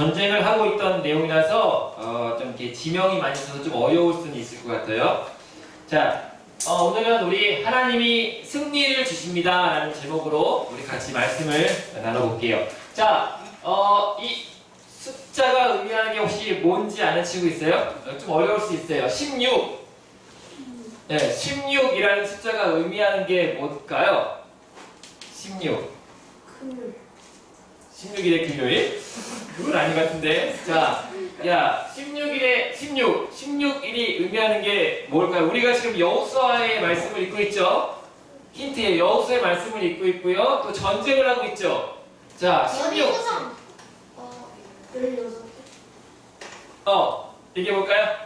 전쟁을 하고 있던 내용이라서 어, 좀 이렇게 지명이 많이 있어서 좀 어려울 수는 있을 것 같아요. 자, 어, 오늘은 우리 하나님이 승리를 주십니다라는 제목으로 우리 같이 말씀을 나눠볼게요. 자, 어, 이 숫자가 의미하는 게 혹시 뭔지 아는 친구 있어요? 어, 좀 어려울 수 있어요. 16. 네, 16이라는 숫자가 의미하는 게 뭘까요? 16. 금요일 16일의 금요일? 그건 아닌 것 같은데. 자, 야, 16일에 16, 16일이 의미하는 게 뭘까요? 우리가 지금 여호수아의 말씀을 읽고 있죠. 힌트에 여호수아의 말씀을 읽고 있고요. 또 전쟁을 하고 있죠. 자, 16. 연희구성 어 16개 어, 얘기해 볼까요?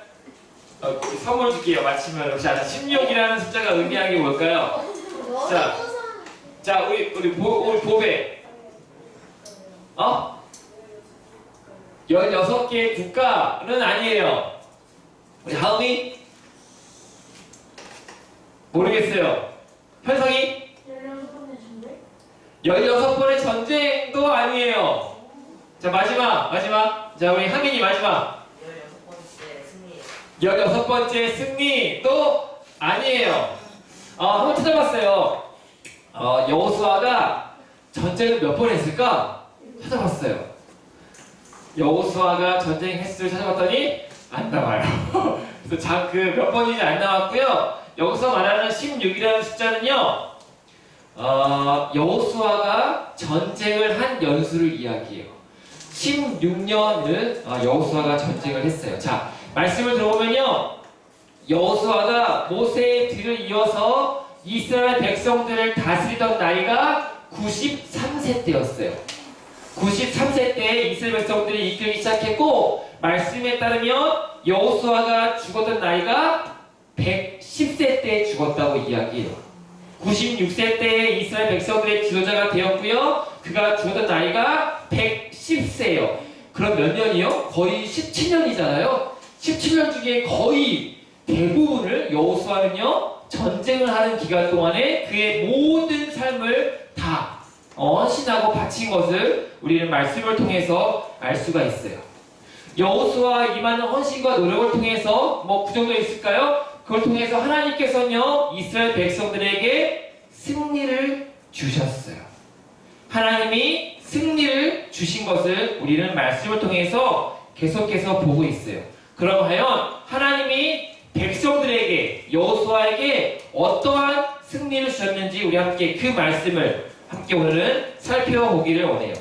어, 선물 줄게요. 마치면 혹시 아는 16이라는 숫자가 의미하는 게 뭘까요? 자. 자, 우리 우리 보 우리 보배. 어? 16개의 국가는 아니에요. 우리 하음이 모르겠어요. 현성이 16번의 전쟁 16번의 전쟁도 아니에요. 자, 마지막, 마지막. 자, 우리 하민이 마지막. 16번째 승리 16번째 승리도 아니에요. 어, 한번 찾아봤어요. 어, 여호수아가 전쟁을 몇 번 했을까? 찾아봤어요. 여호수아가 전쟁 횟수를 찾아봤더니 안 나와요. 그래서 자, 그몇 번인지 안 나왔고요. 여기서 말하는 16이라는 숫자는요. 어, 여호수아가 전쟁을 한 연수를 이야기해요. 16년을 어, 여호수아가 전쟁을 했어요. 자, 말씀을 들어보면요. 여호수아가 모세의 뒤를 이어서 이스라엘 백성들을 다스리던 나이가 93세 때였어요. 93세 때 이스라엘 백성들이 이끌기 시작했고 말씀에 따르면 여호수아가 죽었던 나이가 110세 때 죽었다고 이야기해요. 96세 때 이스라엘 백성들의 지도자가 되었고요. 그가 죽었던 나이가 110세예요. 그럼 몇 년이요? 거의 17년이잖아요. 17년 중에 거의 대부분을 여호수아는요 전쟁을 하는 기간 동안에 그의 모든 삶을 다 헌신하고 바친 것을 우리는 말씀을 통해서 알 수가 있어요. 여호수아 임하는 헌신과 노력을 통해서 뭐 그 정도 있을까요? 그걸 통해서 하나님께서는요 이스라엘 백성들에게 승리를 주셨어요. 하나님이 승리를 주신 것을 우리는 말씀을 통해서 계속해서 보고 있어요. 그럼 과연 하나님이 백성들에게 여호수아에게 어떠한 승리를 주셨는지 우리 함께 그 말씀을 함께 오늘은 살펴보기를 원해요.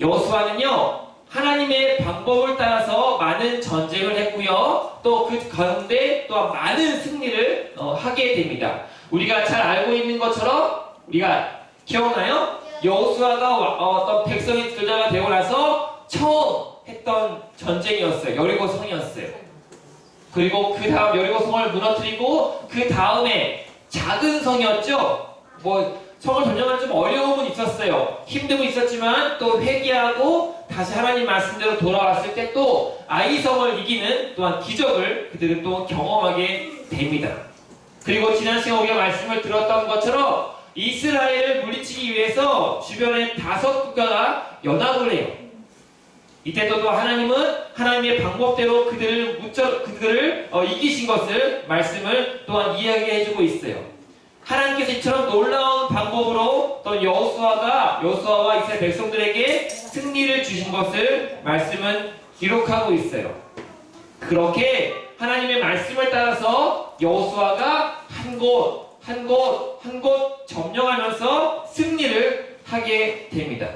여호수아는요 하나님의 방법을 따라서 많은 전쟁을 했고요 또 그 가운데 또한 많은 승리를 어, 하게 됩니다. 우리가 잘 알고 있는 것처럼 우리가 기억나요? 여호수아가 와- 어, 어떤 백성의 지도자가 되고 나서 처음 했던 전쟁이었어요. 여리고 성이었어요. 그리고 그 다음 여리고 성을 무너뜨리고 그 다음에 작은 성이었죠. 뭐 성을 점령하는 좀 어려움은 있었어요. 힘듦은 있었지만 또 회개하고 다시 하나님 말씀대로 돌아왔을 때 또 아이성을 이기는 또한 기적을 그들은 또 경험하게 됩니다. 그리고 지난 시간 우리가 말씀을 들었던 것처럼 이스라엘을 물리치기 위해서 주변에 다섯 국가가 연합을 해요. 이때도 또 하나님은 하나님의 방법대로 그들을 그들을 어, 이기신 것을 말씀을 또한 이야기해주고 있어요. 하나님께서 이처럼 놀라운 방법으로 또 여호수아가 여호수아와 이스라엘 백성들에게 승리를 주신 것을 말씀은 기록하고 있어요. 그렇게 하나님의 말씀을 따라서 여호수아가 한 곳, 한 곳, 한 곳 점령하면서 승리를 하게 됩니다.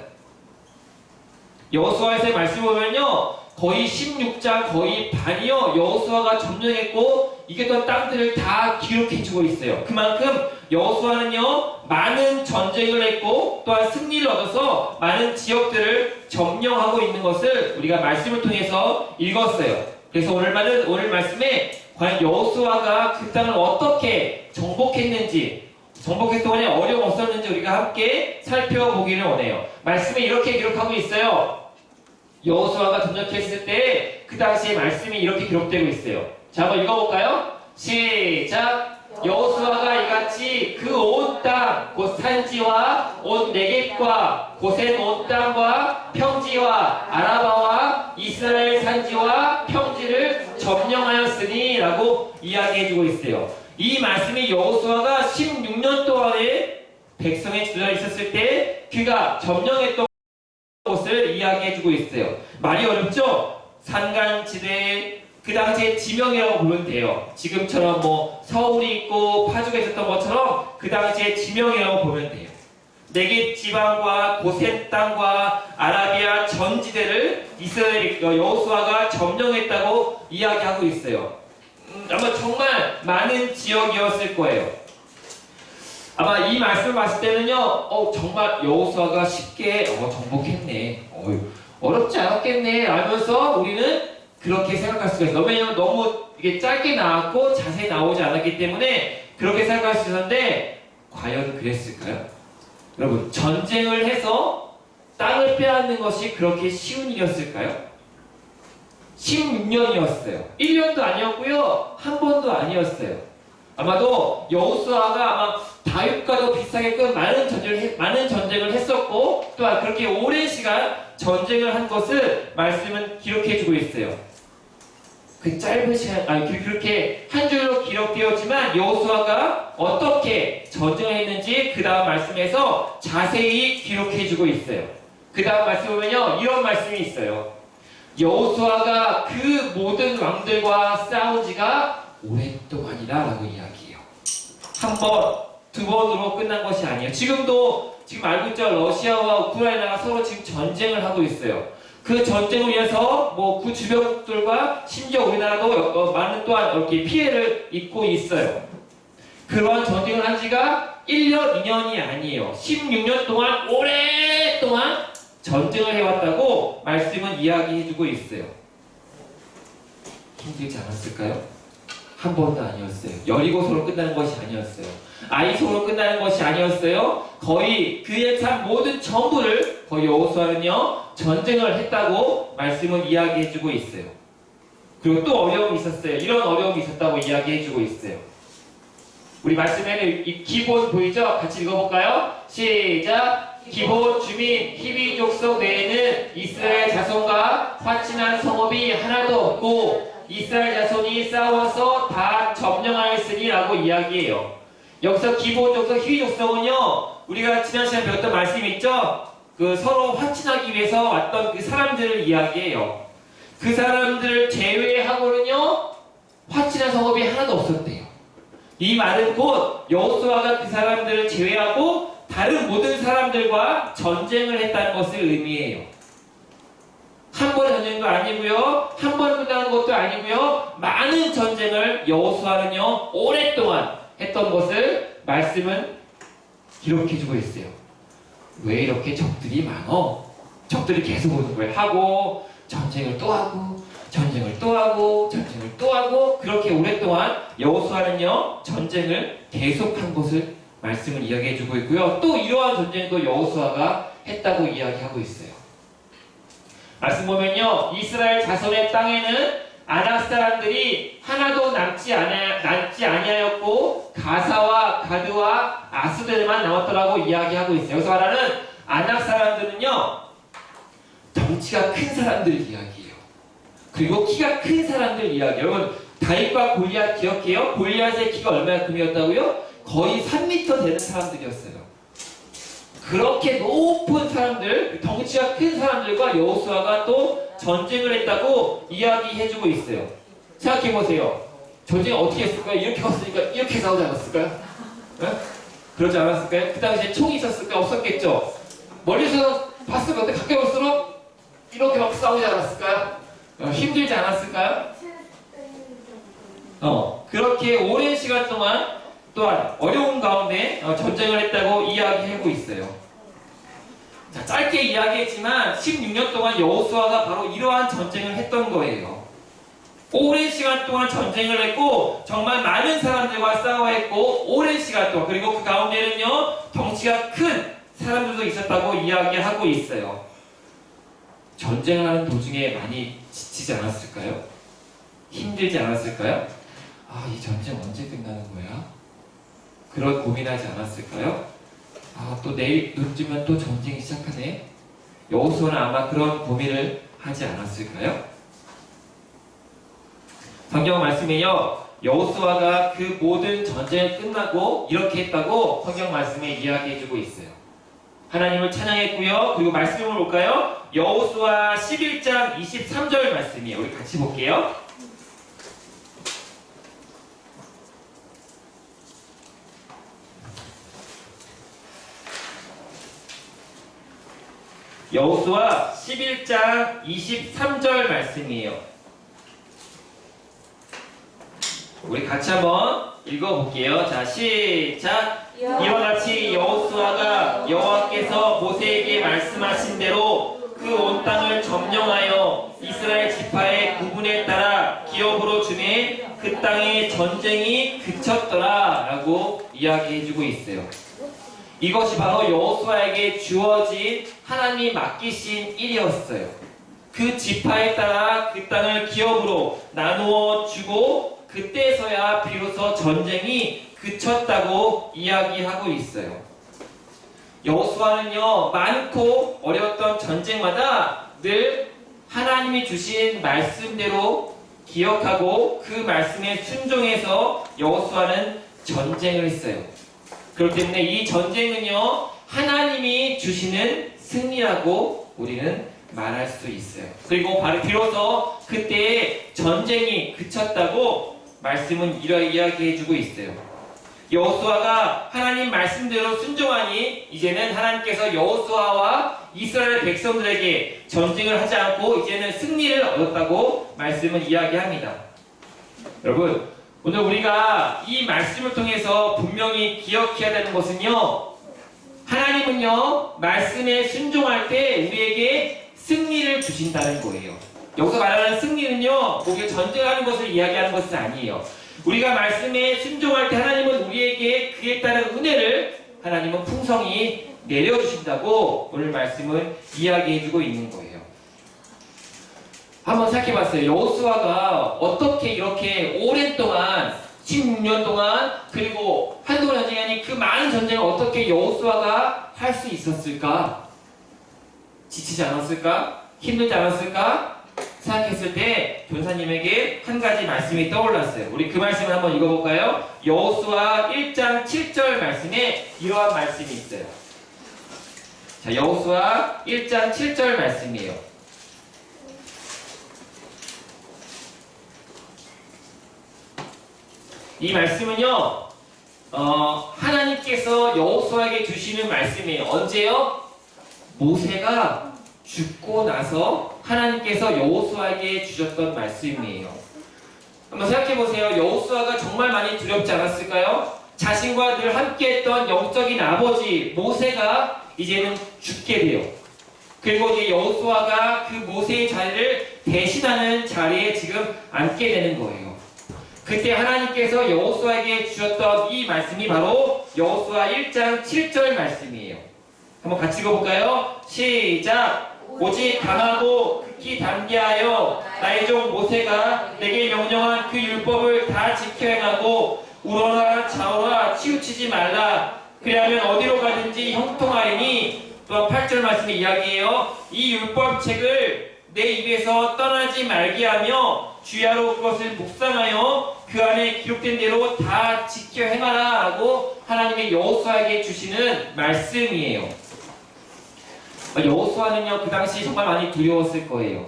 여호수아에서의 말씀 보면요. 거의 16장 거의 반이요. 여호수아가 점령했고 이겼던 땅들을 다 기록해 주고 있어요. 그만큼 여호수아는요. 많은 전쟁을 했고 또한 승리를 얻어서 많은 지역들을 점령하고 있는 것을 우리가 말씀을 통해서 읽었어요. 그래서 오늘 말은 오늘 말씀에 과연 여호수아가 그 땅을 어떻게 정복했는지 정복했 동안에 어려움 없었는지 우리가 함께 살펴보기를 원해요. 말씀에 이렇게 기록하고 있어요. 여호수아가 전역했을 때 그 당시의 말씀이 이렇게 기록되고 있어요. 자, 한번 읽어볼까요? 시작. 여호수아가 이같이 그 온 땅, 곧 산지와 온 내겝과 고센 온 땅과 평지와 아라바와 이스라엘 산지와 평지를 점령하였으니라고 이야기해주고 있어요. 이 말씀이 여호수아가 16년 동안에 백성의 주변에 있었을 때 그가 점령했던 곳을 이야기해주고 있어요. 말이 어렵죠? 산간지대 그 당시에 지명이라고 부르면 돼요. 지금처럼 뭐 서울이 있고 파주가 있었던 것처럼 그 당시에 지명이라고 보면 돼요. 네개 지방과 고센 땅과 아라비아 전 지대를 이스라엘 어, 여호수아가 점령했다고 이야기하고 있어요. 음, 아마 정말 많은 지역이었을 거예요. 아마 이 말씀을 봤을 때는요, 어, 정말 여호수아가 쉽게 어, 정복했네. 어휴, 어렵지 않았겠네. 알면서 우리는 그렇게 생각할 수가 있어요. 왜냐면 너무 이게 짧게 나왔고 자세히 나오지 않았기 때문에 그렇게 생각할 수 있었는데, 과연 그랬을까요? 여러분, 전쟁을 해서 땅을 빼앗는 것이 그렇게 쉬운 일이었을까요? 16년이었어요. 1년도 아니었고요. 한 번도 아니었어요. 아마도 여호수아가 아마 다윗과도 비슷하게끔 많은 전쟁을 했, 많은 전쟁을 했었고 또한 그렇게 오랜 시간 전쟁을 한 것을 말씀은 기록해주고 있어요. 그 짧은 시간 그- 그렇게 한 줄로 기록되었지만 여호수아가 어떻게 전쟁을 했는지 그 다음 말씀에서 자세히 기록해주고 있어요. 그 다음 말씀 보면요 이런 말씀이 있어요. 여호수아가 그 모든 왕들과 싸운 지가 오랫동안이라라고 이야기해요. 한 번, 두 번으로 끝난 것이 아니에요. 지금도 지금 알고 있죠? 러시아와 우크라이나가 서로 지금 전쟁을 하고 있어요. 그 전쟁을 위해서 뭐 그 주변국들과 심지어 우리나라도 어, 많은 또한 이렇게 피해를 입고 있어요. 그러한 전쟁을 한 지가 1년, 2년이 아니에요. 16년 동안 오랫동안 전쟁을 해왔다고 말씀은 이야기해주고 있어요. 힘들지 않았을까요? 한 번도 아니었어요. 여리고서로 끝나는 것이 아니었어요. 아이소로 끝나는 것이 아니었어요. 거의 그의 참 모든 전부를 거의 여호수아는요 전쟁을 했다고 말씀은 이야기해주고 있어요. 그리고 또 어려움이 있었어요. 이런 어려움이 있었다고 이야기해주고 있어요. 우리 말씀에는 이 기본 보이죠? 같이 읽어볼까요? 시작. 기본 주민 히비 족속 내에는 이스라엘 자손과 화친한 성읍이 하나도 없고 이스라엘 자손이 싸워서 다 점령하였으니라고 이야기해요. 여기서 기본 족속 히비 족속은요 우리가 지난 시간에 배웠던 말씀이 있죠? 그 서로 화친하기 위해서 왔던 그 사람들을 이야기해요. 그 사람들을 제외하고는요 화친한 성읍이 하나도 없었대요. 이 말은 곧 여호수아가 그 사람들을 제외하고 다른 모든 사람들과 전쟁을 했다는 것을 의미해요. 한 번의 전쟁도 아니고요. 한번 끝나는 것도 아니고요. 많은 전쟁을 여호수아는요. 오랫동안 했던 것을 말씀은 기록해주고 있어요. 왜 이렇게 적들이 많어? 적들이 계속 오는 거예요. 하고 전쟁을 또 하고 전쟁을 또 하고 전쟁을 또 하고 그렇게 오랫동안 여호수아는요 전쟁을 계속한 것을 말씀을 이야기해주고 있고요. 또 이러한 전쟁도 여호수아가 했다고 이야기하고 있어요. 말씀 보면요 이스라엘 자손의 땅에는 아낙 사람들이 하나도 남지 아니 남지 아니하였고 가사와 가드와 아스들만 남았더라고 이야기하고 있어요. 여기서 말하는 아낙 사람들은요 덩치가 큰 사람들 이야기예요. 그리고 키가 큰 사람들 이야기. 여러분 다윗과 골리앗 기억해요? 골리앗의 키가 얼마큼이었다고요? 거의 3m 되는 사람들이었어요. 그렇게 높은 사람들, 덩치가 큰 사람들과 여호수아가 또 전쟁을 했다고 이야기해주고 있어요. 생각해 보세요. 전쟁 어떻게 했을까요? 이렇게 왔으니까 이렇게 싸우지 않았을까요? 네? 그러지 않았을까요? 그 당시에 총이 있었을까요? 없었겠죠. 멀리서 봤을 건데 가까이 올수록 이렇게 막 싸우지 않았을까요? 어, 힘들지 않았을까요? 어, 그렇게 오랜 시간 동안 또한 어려운 가운데 어, 전쟁을 했다고 이야기하고 있어요. 자, 짧게 이야기했지만 16년 동안 여호수아가 바로 이러한 전쟁을 했던 거예요. 오랜 시간 동안 전쟁을 했고 정말 많은 사람들과 싸워했고 오랜 시간 동안 그리고 그 가운데는요 덩치가 큰 사람들도 있었다고 이야기하고 있어요. 전쟁을 하는 도중에 많이 지치지 않았을까요? 힘들지 않았을까요? 아, 이 전쟁 언제 끝나는 거야? 그런 고민하지 않았을까요? 아, 또 내일 눈 뜨면 또 전쟁이 시작하네. 여호수아는 아마 그런 고민을 하지 않았을까요? 성경 말씀에요. 여호수아가 그 모든 전쟁이 끝나고 이렇게 했다고 성경 말씀에 이야기해주고 있어요. 하나님을 찬양했고요. 그리고 말씀을 볼까요? 여호수아 11장 23절 말씀이에요. 우리 같이 볼게요. 여호수아 11장 23절 말씀이에요. 우리 같이 한번 읽어볼게요. 자, 시작. 이와 같이 여호수아가 여호와께서 모세에게 말씀하신 대로 그 온 땅을 점령하여 이스라엘 지파의 구분에 따라 기업으로 주매 그 땅에 전쟁이 그쳤더라라고 이야기해주고 있어요. 이것이 바로 여호수아에게 주어진 하나님이 맡기신 일이었어요. 그 지파에 따라 그 땅을 기업으로 나누어 주고 그때서야 비로소 전쟁이 그쳤다고 이야기하고 있어요. 여호수아는요 많고 어려웠던 전쟁마다 늘 하나님이 주신 말씀대로 기억하고 그 말씀에 순종해서 여호수아는 전쟁을 했어요. 그렇기 때문에 이 전쟁은요 하나님이 주시는 승리라고 우리는 말할 수 있어요. 그리고 바로 비로소 그때 전쟁이 그쳤다고 말씀은 이러 이야기해주고 있어요. 여호수아가 하나님 말씀대로 순종하니 이제는 하나님께서 여호수아와 이스라엘 백성들에게 전쟁을 하지 않고 이제는 승리를 얻었다고 말씀은 이야기합니다. 여러분 오늘 우리가 이 말씀을 통해서 분명히 기억해야 되는 것은요 하나님은요 말씀에 순종할 때 우리에게 승리를 주신다는 거예요. 여기서 말하는 승리는요 목에 전쟁하는 것을 이야기하는 것은 아니에요. 우리가 말씀에 순종할 때 하나님은 우리에게 그에 따른 은혜를 하나님은 풍성히 내려주신다고 오늘 말씀은 이야기해주고 있는 거예요. 한번 생각해봤어요. 여호수아가 어떻게 이렇게 오랜 동안 16년 동안 그리고 한동안 아닌 그 많은 전쟁을 어떻게 여호수아가 할 수 있었을까? 지치지 않았을까? 힘들지 않았을까? 생각했을 때 전사님에게 한 가지 말씀이 떠올랐어요. 우리 그 말씀을 한번 읽어볼까요? 여호수아 1장 7절 말씀에 이러한 말씀이 있어요. 자, 여호수아 1장 7절 말씀이에요. 이 말씀은요, 어, 하나님께서 여호수아에게 주시는 말씀이에요. 언제요? 모세가 죽고 나서 하나님께서 여호수아에게 주셨던 말씀이에요. 한번 생각해 보세요. 여호수아가 정말 많이 두렵지 않았을까요? 자신과 늘 함께했던 영적인 아버지 모세가 이제는 죽게 돼요. 그리고 이제 여호수아가 그 모세의 자리를 대신하는 자리에 지금 앉게 되는 거예요. 그때 하나님께서 여호수아에게 주셨던 이 말씀이 바로 여호수아 1장 7절 말씀이에요. 한번 같이 읽어볼까요? 시작! 오직 강하고 극히 담대하여 나의 종 모세가 내게 명령한 그 율법을 다 지켜 행하고 우러나 좌우나 치우치지 말라. 그리하면 어디로 가든지 형통하리니 또한 8절 말씀에 이야기해요. 이 율법책을 내 입에서 떠나지 말게 하며 주야로 그것을 묵상하여 그 안에 기록된 대로 다 지켜 행하라 라고 하나님의 여호수아에게 주시는 말씀이에요. 여호수아는요 그 당시 정말 많이 두려웠을 거예요.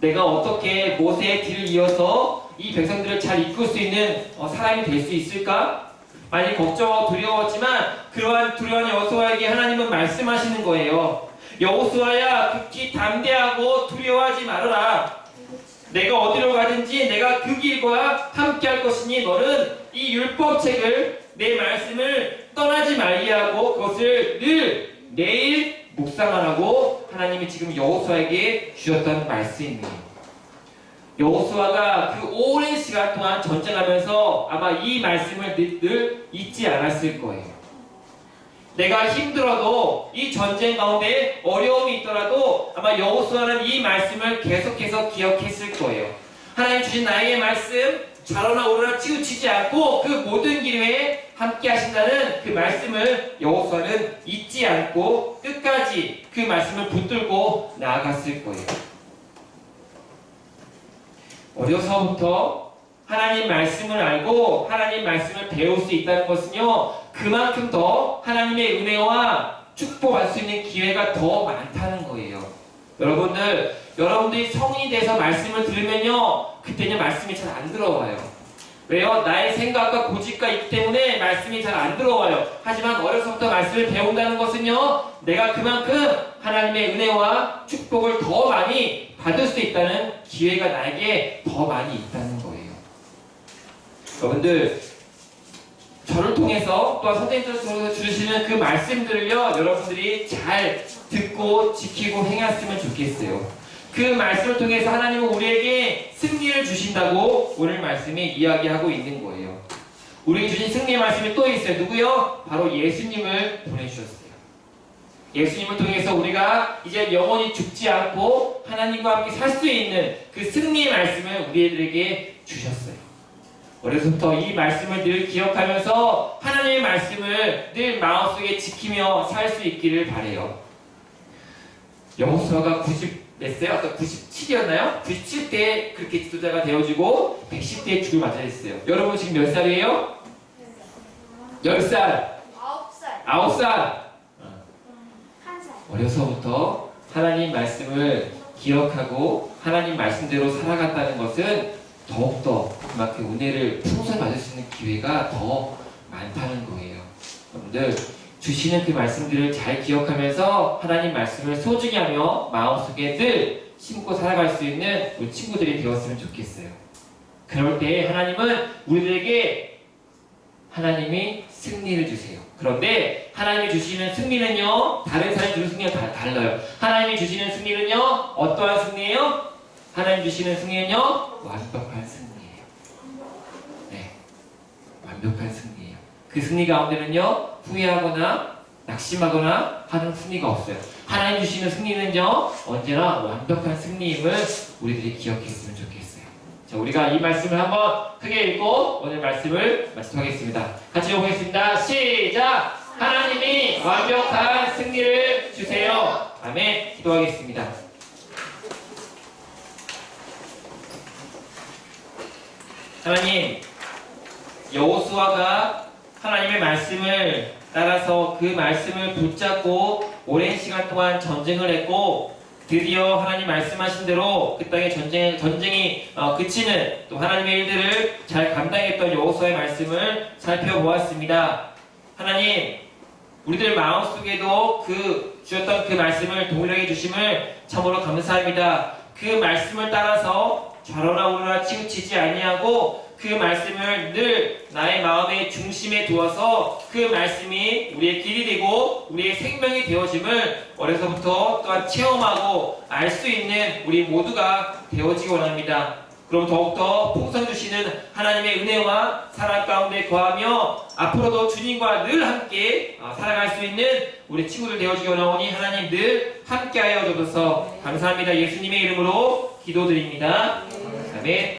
내가 어떻게 모세의 뒤를 이어서 이 백성들을 잘 이끌 수 있는 어, 사람이 될 수 있을까? 많이 걱정하고 두려웠지만 그러한 두려운 여호수아에게 하나님은 말씀하시는 거예요. 여호수아야 극히 담대하고 두려워하지 말아라. 내가 어디로 가든지 내가 그 길과 함께 할 것이니 너는 이 율법책을 내 말씀을 떠나지 말게 하고 그것을 늘 내일 묵상하라고 하나님이 지금 여호수아에게 주셨던 말씀입니다. 여호수아가 그 오랜 시간 동안 전쟁하면서 아마 이 말씀을 늘, 늘 잊지 않았을 거예요. 내가 힘들어도 이 전쟁 가운데 어려움이 있더라도 아마 여호수아는 이 말씀을 계속해서 기억했을 거예요. 하나님 주신 나에게 말씀 좌로나 우로나 치우치지 않고 그 모든 기회에 함께 하신다는 그 말씀을 여호수아는 잊지 않고 끝까지 그 말씀을 붙들고 나아갔을 거예요. 어려서부터 하나님 말씀을 알고 하나님 말씀을 배울 수 있다는 것은요 그만큼 더 하나님의 은혜와 축복할 수 있는 기회가 더 많다는 거예요. 여러분들 여러분들이 성인이 돼서 말씀을 들으면요 그때는 말씀이 잘 안 들어와요. 왜요? 나의 생각과 고집과 있기 때문에 말씀이 잘 안 들어와요. 하지만 어려서부터 말씀을 배운다는 것은요, 내가 그만큼 하나님의 은혜와 축복을 더 많이 받을 수 있다는 기회가 나에게 더 많이 있다는 거예요. 여러분들, 저를 통해서 또한 선생님들 통해서 주시는 그 말씀들을요, 여러분들이 잘 듣고 지키고 행했으면 좋겠어요. 그 말씀을 통해서 하나님은 우리에게 승리를 주신다고 오늘 말씀이 이야기하고 있는 거예요. 우리에게 주신 승리의 말씀이 또 있어요. 누구요? 바로 예수님을 보내주셨어요. 예수님을 통해서 우리가 이제 영원히 죽지 않고 하나님과 함께 살 수 있는 그 승리의 말씀을 우리들에게 주셨어요. 어려서부터 이 말씀을 늘 기억하면서 하나님의 말씀을 늘 마음속에 지키며 살 수 있기를 바래요. 여호수아가 90 냈어요? 아까 97이었나요? 97대 그렇게 지도자가 되어지고 110대에 죽을 맞아 했어요. 여러분 지금 몇 살이에요? 10살, 아홉 살, 9살. 한 살. 어려서부터 하나님 말씀을 기억하고 하나님 말씀대로 살아갔다는 것은 더욱더 그만큼 은혜를 풍성히 받을 수 있는 기회가 더 많다는 거예요. 여러분들 주시는 그 말씀들을 잘 기억하면서 하나님 말씀을 소중히 하며 마음속에 늘 심고 살아갈 수 있는 우리 친구들이 되었으면 좋겠어요. 그럴 때 하나님은 우리들에게 하나님이 승리를 주세요. 그런데 하나님이 주시는 승리는요, 다른 사람이 주는 승리와 다 달라요. 하나님이 주시는 승리는요, 어떠한 승리예요? 하나님 주시는 승리는요, 완벽한 승리예요. 네, 완벽한 승리예요. 그 승리 가운데는요, 후회하거나 낙심하거나 하는 승리가 없어요. 하나님 주시는 승리는요, 언제나 완벽한 승리임을 우리들이 기억했으면 좋겠어요. 자, 우리가 이 말씀을 한번 크게 읽고 오늘 말씀을 마치도록하겠습니다. 같이 읽어보겠습니다. 시작! 하나님이 완벽한 승리를 주세요. 아멘. 기도하겠습니다. 하나님, 여호수아가 하나님의 말씀을 따라서 그 말씀을 붙잡고 오랜 시간 동안 전쟁을 했고 드디어 하나님 말씀하신 대로 그 땅의 전쟁, 전쟁이 어, 그치는 또 하나님의 일들을 잘 감당했던 여호수아의 말씀을 살펴보았습니다. 하나님, 우리들 마음속에도 그 주셨던 그 말씀을 동일하게 주심을 참으로 감사합니다. 그 말씀을 따라서 좌로나 우로나 치우치지 아니하고 그 말씀을 늘 나의 마음의 중심에 두어서 그 말씀이 우리의 길이 되고 우리의 생명이 되어짐을 어려서부터 또한 체험하고 알 수 있는 우리 모두가 되어지기 원합니다. 그럼 더욱더 풍성 주시는 하나님의 은혜와 사랑 가운데 거하며 앞으로도 주님과 늘 함께 어, 살아갈 수 있는 우리 친구들 되어지기 원하오니 하나님 늘 함께하여 주셔서 감사합니다. 예수님의 이름으로 기도드립니다. 아멘.